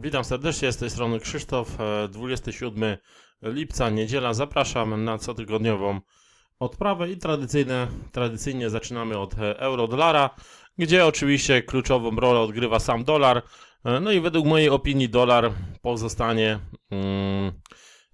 Witam serdecznie, z tej strony Krzysztof. e, 27 lipca, niedziela. Zapraszam na cotygodniową odprawę i tradycyjne, tradycyjnie zaczynamy od e, euro-dolara, gdzie oczywiście kluczową rolę odgrywa sam dolar. E, No i według mojej opinii dolar pozostanie mm,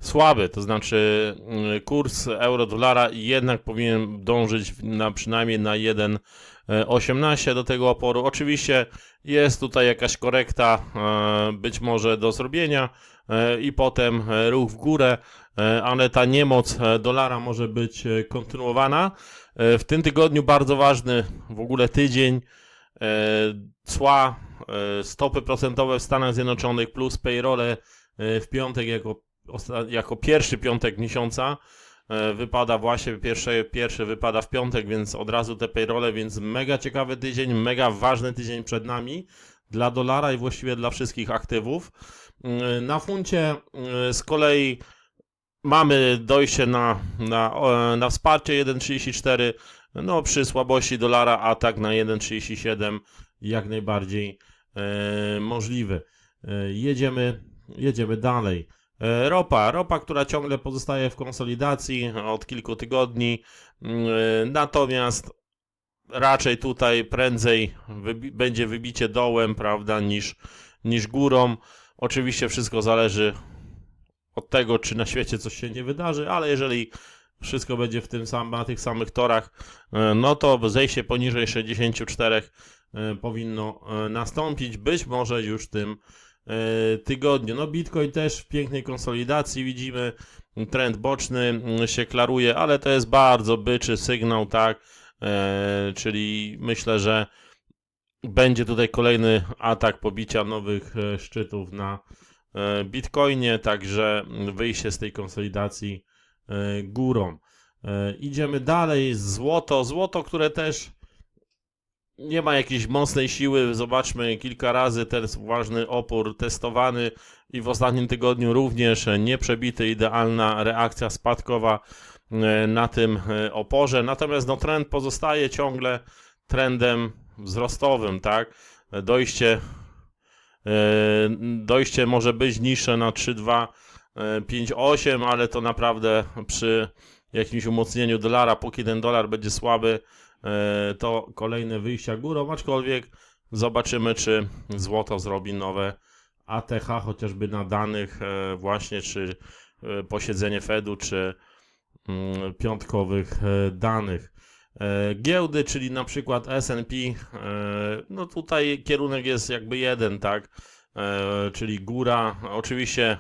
słaby, to znaczy mm, kurs euro-dolara jednak powinien dążyć na przynajmniej na 1,18 do tego oporu. Oczywiście jest tutaj jakaś korekta, e, być może do zrobienia e, i potem e, ruch w górę, e, ale ta niemoc e, dolara może być e, kontynuowana. E, W tym tygodniu bardzo ważny w ogóle tydzień. e, Cła, e, stopy procentowe w Stanach Zjednoczonych plus payrole e, w piątek jako, jako pierwszy piątek miesiąca. E, Wypada właśnie, pierwszy, pierwszy wypada w piątek, więc od razu te payrole, więc mega ciekawy tydzień, mega ważny tydzień przed nami dla dolara i właściwie dla wszystkich aktywów. E, Na funcie e, z kolei mamy dojście na, na, na wsparcie 1,34, no przy słabości dolara atak na 1,37 jak najbardziej e, możliwy. E, jedziemy, jedziemy dalej. E, Ropa, ropa, która ciągle pozostaje w konsolidacji od kilku tygodni, Mm, e, natomiast raczej tutaj prędzej wybi- będzie wybicie dołem, prawda, niż, niż górą. Oczywiście wszystko zależy od tego, czy na świecie coś się nie wydarzy, ale jeżeli wszystko będzie w tym sam, na tych samych torach, e, no to zejście poniżej 64 e, powinno nastąpić, być może już tym tygodniu. No Bitcoin też w pięknej konsolidacji. Widzimy, trend boczny się klaruje, ale to jest bardzo byczy sygnał, tak, e, czyli myślę, że będzie tutaj kolejny atak pobicia nowych e, szczytów na e, Bitcoinie, także wyjście z tej konsolidacji e, górą. E, Idziemy dalej, złoto, złoto, które też nie ma jakiejś mocnej siły. Zobaczmy kilka razy ten ważny opór testowany i w ostatnim tygodniu również nieprzebity, idealna reakcja spadkowa e, na tym e, oporze. Natomiast no, trend pozostaje ciągle trendem wzrostowym, tak? Dojście, e, dojście może być niższe na 3,2, e, 5,8, ale to naprawdę przy jakimś umocnieniu dolara, póki ten dolar będzie słaby, e, to kolejne wyjścia górą, aczkolwiek zobaczymy, czy złoto zrobi nowe ATH, chociażby na danych e, właśnie, czy e, posiedzenie Fedu, czy mm, piątkowych danych. Giełdy, czyli na przykład S&P, no tutaj kierunek jest jakby jeden, tak, czyli góra, oczywiście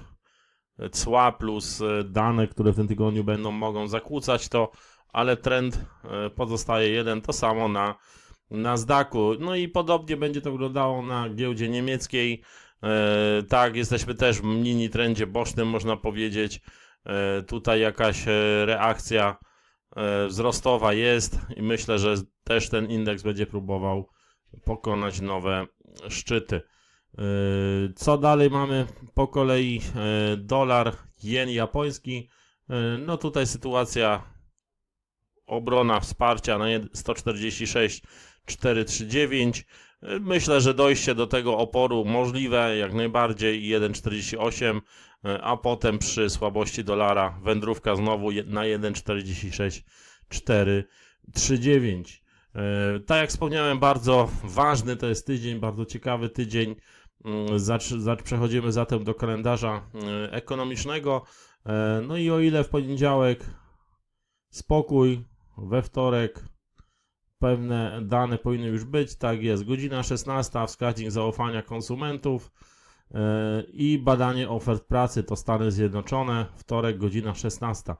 cła plus e, dane, które w tym tygodniu będą, mogą zakłócać to, ale trend e, pozostaje jeden, to samo na Nasdaqu. No i podobnie będzie to wyglądało na giełdzie niemieckiej. E, tak, jesteśmy też w mini trendzie bocznym, można powiedzieć. Tutaj jakaś reakcja wzrostowa jest i myślę, że też ten indeks będzie próbował pokonać nowe szczyty. E, Co dalej mamy po kolei? E, Dolar, jen japoński. E, No tutaj sytuacja obrona wsparcia na jed- 146 439. E, Myślę, że dojście do tego oporu możliwe jak najbardziej 1,48, e, a potem przy słabości dolara wędrówka znowu na 1,46 439. E, Tak jak wspomniałem, bardzo ważny to jest tydzień, bardzo ciekawy tydzień. Mm, Zacz, zacz, przechodzimy zatem do kalendarza e, ekonomicznego. E, No i o ile w poniedziałek spokój, we wtorek pewne dane powinny już być, tak jest. Godzina 16, wskaźnik zaufania konsumentów e, i badanie ofert pracy to Stany Zjednoczone, wtorek godzina 16.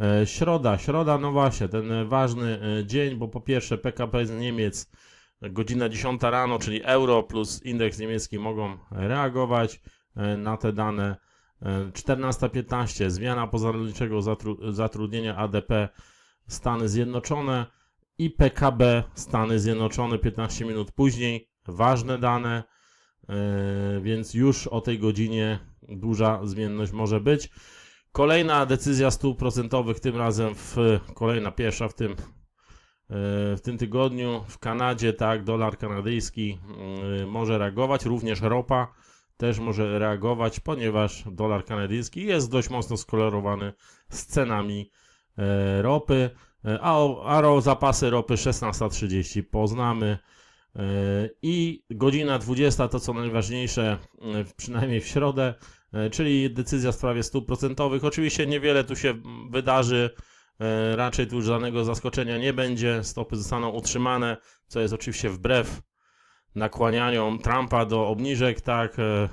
E, Środa, środa, no właśnie, ten ważny dzień, bo po pierwsze PKP z Niemiec godzina 10 rano, czyli euro plus indeks niemiecki mogą reagować e, na te dane. E, 14.15 zmiana pozarolniczego zatru- zatrudnienia ADP Stany Zjednoczone i PKB Stany Zjednoczone 15 minut później. Ważne dane, e, więc już o tej godzinie duża zmienność może być. Kolejna decyzja stóp procentowych, tym razem w kolejna pierwsza w tym E, w tym tygodniu w Kanadzie, tak, dolar kanadyjski y, może reagować, również ropa też może reagować, ponieważ dolar kanadyjski jest dość mocno skolorowany z cenami e, ropy, e, a, a zapasy ropy 16.30 poznamy. E, I godzina 20 to co najważniejsze, e, przynajmniej w środę, e, czyli decyzja w sprawie stóp procentowych. Oczywiście niewiele tu się wydarzy, e, raczej tu żadnego zaskoczenia nie będzie. Stopy zostaną utrzymane, co jest oczywiście wbrew nakłanianiom Trumpa do obniżek, tak, e,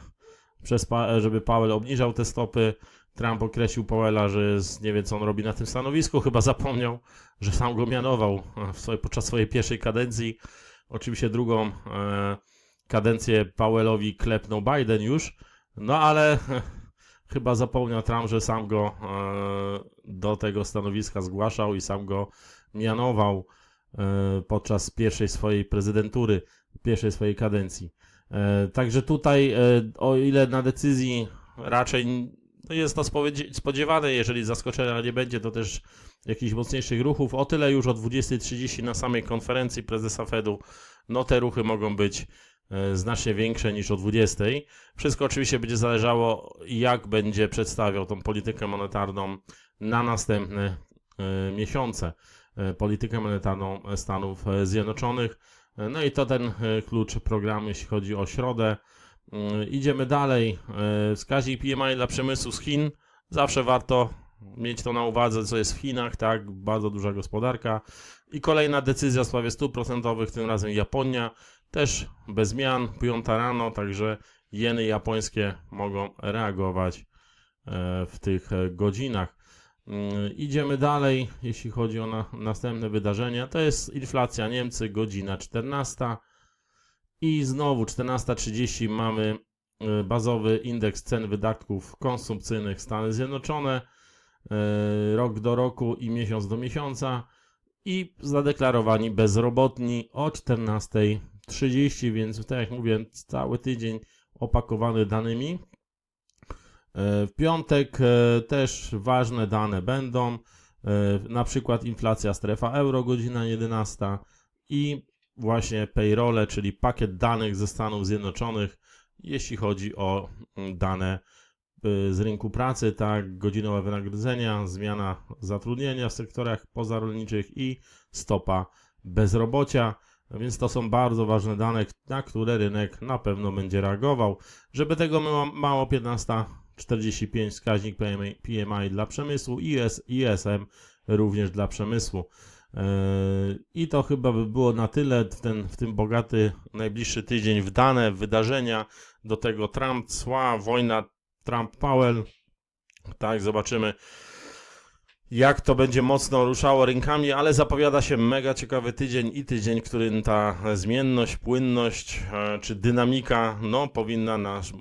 przez, pa- żeby Powell obniżał te stopy. Trump określił Powella, że jest, nie wie co on robi na tym stanowisku, chyba zapomniał, że sam go mianował e, swoje, podczas swojej pierwszej kadencji. Oczywiście drugą e, kadencję Powellowi klepnął Biden już, no ale chyba zapomniał Trump, że sam go e, do tego stanowiska zgłaszał i sam go mianował e, podczas pierwszej swojej prezydentury, pierwszej swojej kadencji. E, Także tutaj, o ile na decyzji raczej no jest to spodziewane, jeżeli zaskoczenia nie będzie, to też jakichś mocniejszych ruchów. O tyle już o 20.30 na samej konferencji prezesa Fedu, no te ruchy mogą być znacznie większe niż o 20.00. Wszystko oczywiście będzie zależało, jak będzie przedstawiał tą politykę monetarną na następne e, miesiące. E, Politykę monetarną Stanów e, Zjednoczonych. E, No i to ten e, klucz programu, jeśli chodzi o środę. Idziemy dalej. E, Wskaźnik PMI dla przemysłu z Chin. Zawsze warto mieć to na uwadze, co jest w Chinach, tak? Bardzo duża gospodarka. I kolejna decyzja w sprawie stóp procentowych, tym razem Japonia. Też bez zmian, piąta rano, także jeny japońskie mogą reagować e, w tych e, godzinach. Mm, Idziemy dalej, jeśli chodzi o na, następne wydarzenia. To jest inflacja Niemcy, godzina 14. I znowu 14.30 mamy e, bazowy indeks cen wydatków konsumpcyjnych Stany Zjednoczone, rok do roku i miesiąc do miesiąca i zadeklarowani bezrobotni o 14.30, więc tak jak mówię, cały tydzień opakowany danymi. E, W piątek e, też ważne dane będą, e, na przykład inflacja strefa euro, godzina 11 i właśnie payrole, czyli pakiet danych ze Stanów Zjednoczonych, jeśli chodzi o mm, dane z rynku pracy, tak, godzinowe wynagrodzenia, zmiana zatrudnienia w sektorach pozarolniczych i stopa bezrobocia. Więc to są bardzo ważne dane, na które rynek na pewno będzie reagował. Żeby tego mało, mało 15.45 wskaźnik PMI, PMI dla przemysłu i IS, ISM również dla przemysłu. Yy, I to chyba by było na tyle w, ten, w tym bogaty najbliższy tydzień w dane, wydarzenia. Do tego Trump, cła, wojna Trump-Powell. Tak, zobaczymy jak to będzie mocno ruszało rynkami, ale zapowiada się mega ciekawy tydzień i tydzień, w którym ta zmienność, płynność e, czy dynamika no, powinna nas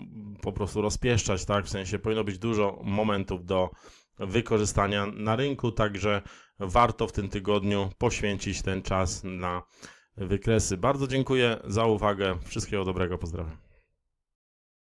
po prostu rozpieszczać, tak? W sensie powinno być dużo momentów do wykorzystania na rynku, także warto w tym tygodniu poświęcić ten czas na wykresy. Bardzo dziękuję za uwagę. Wszystkiego dobrego, pozdrawiam.